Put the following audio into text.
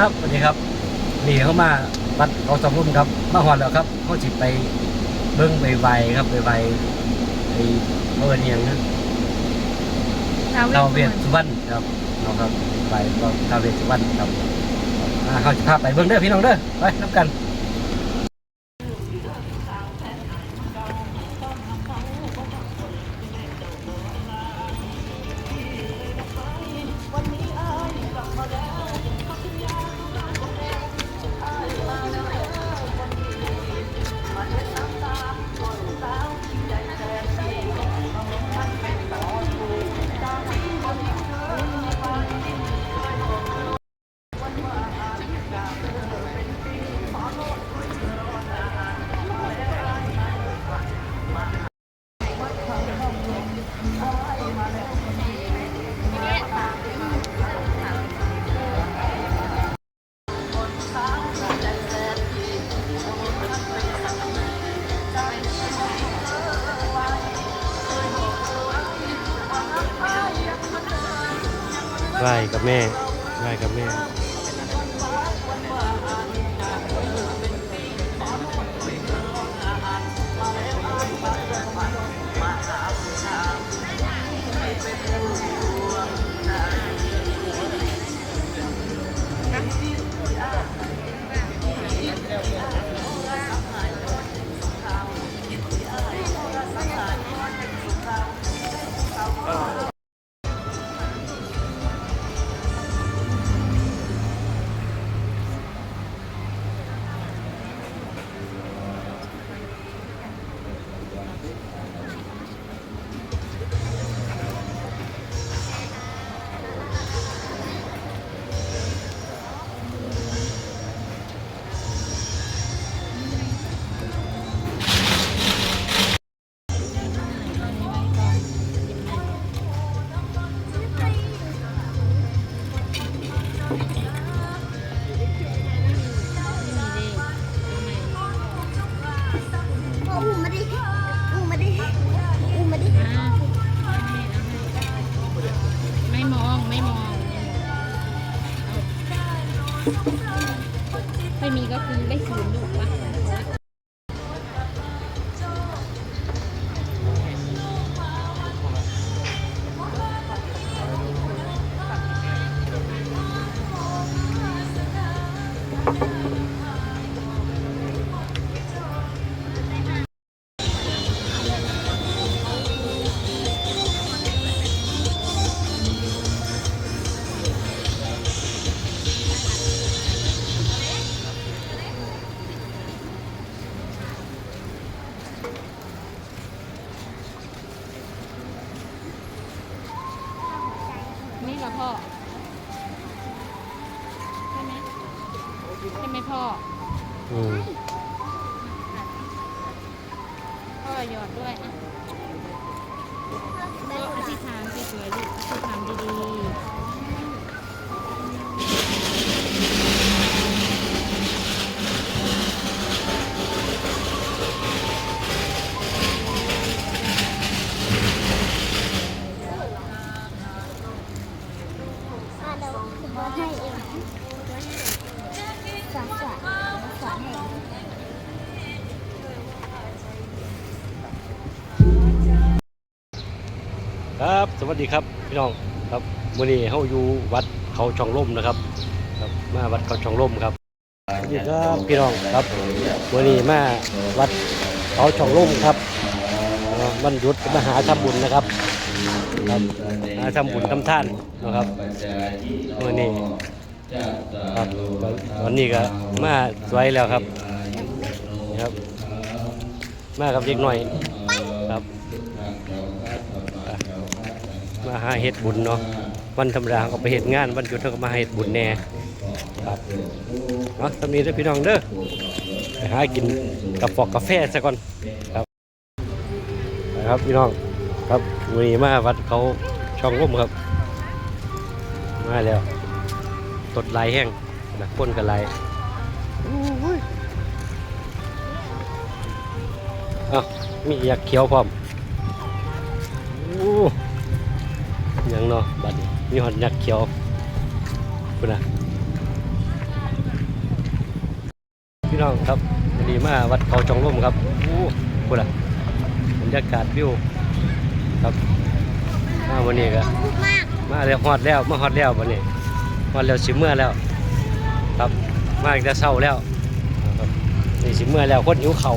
ครับสวัสดีครับนี่เข้ามาวัดเขาสองรุ่มครับ มาหอดแล้วครับเขาจิไปเบิ้งไปไวครับไปไวไอ้เมื่อวันยังนะท้าวเราเวเวทสสุวรรณครับเราครับไปก็ท้าวเวทสุวรรณครับอ่าเขาจะพาไปเบิ้งเด้อพี่น้องเด้อไปนับกัน ไหวกับแม่ไหวกับแม่ ไม่มีก็คือได้ศูนย์ลูกวะ นี่เหรอพ่อ ใช่ไหมใช่ไหมพ่อ อืมพ่อหยอดด้วยอะก็อธิษฐานสวยๆลูกอธิษฐานดีๆ วผมว่าให้เองสอนสอนสอนให้ครับ สวัสดีครับพี่น้องครับวันนี้เขาอยู่วัดเขาช่องล่มนะครับ ครับมาวัดเขาช่องล่มครับสวัสดีครับพี่น้องครับวันนี้มาวัดเขาช่องล่มครับเอ่อวันหยุดมาหาทำบุญนะครับ ครับหาทำบุญทำท่านนะครับวันนี้ครับวันนี้ก็มาสวยแล้วครับนะครับ มากับเด็กหน่อยครับมาหาเห็ดบุญเนาะวันธรรมดาก็ไปเห็ดงานวันหยุดเราก็มาเห็ดบุญแน่ครับเนาะตำนี้เด้พี่น้องเด้อไปหากินกาแฟกาแฟซะก่อนครับนะครับพี่น้อง ครับวันนี้มาวัดเขาช่องร่มครับ มาแล้วตดลายแห้งนะพ่นกับลายอ้าวมีอยากเขียวพร้อมโอ้ยังเนาะบัดนี้มีหอดยักเขียวคุณนะองครับวันนี้มาวัดเขาจองร่มครับโอ้พูดละบรรยากาศวิว ครับมาวันนี้ก็มาแล้วฮอดแล้วมาฮอดแล้ววันนี้ฮอดแล้วสิเมื่อแล้ว ครับมาจะเศร้าแล้วนี่สิเมื่อแล้วคนหิวเข่า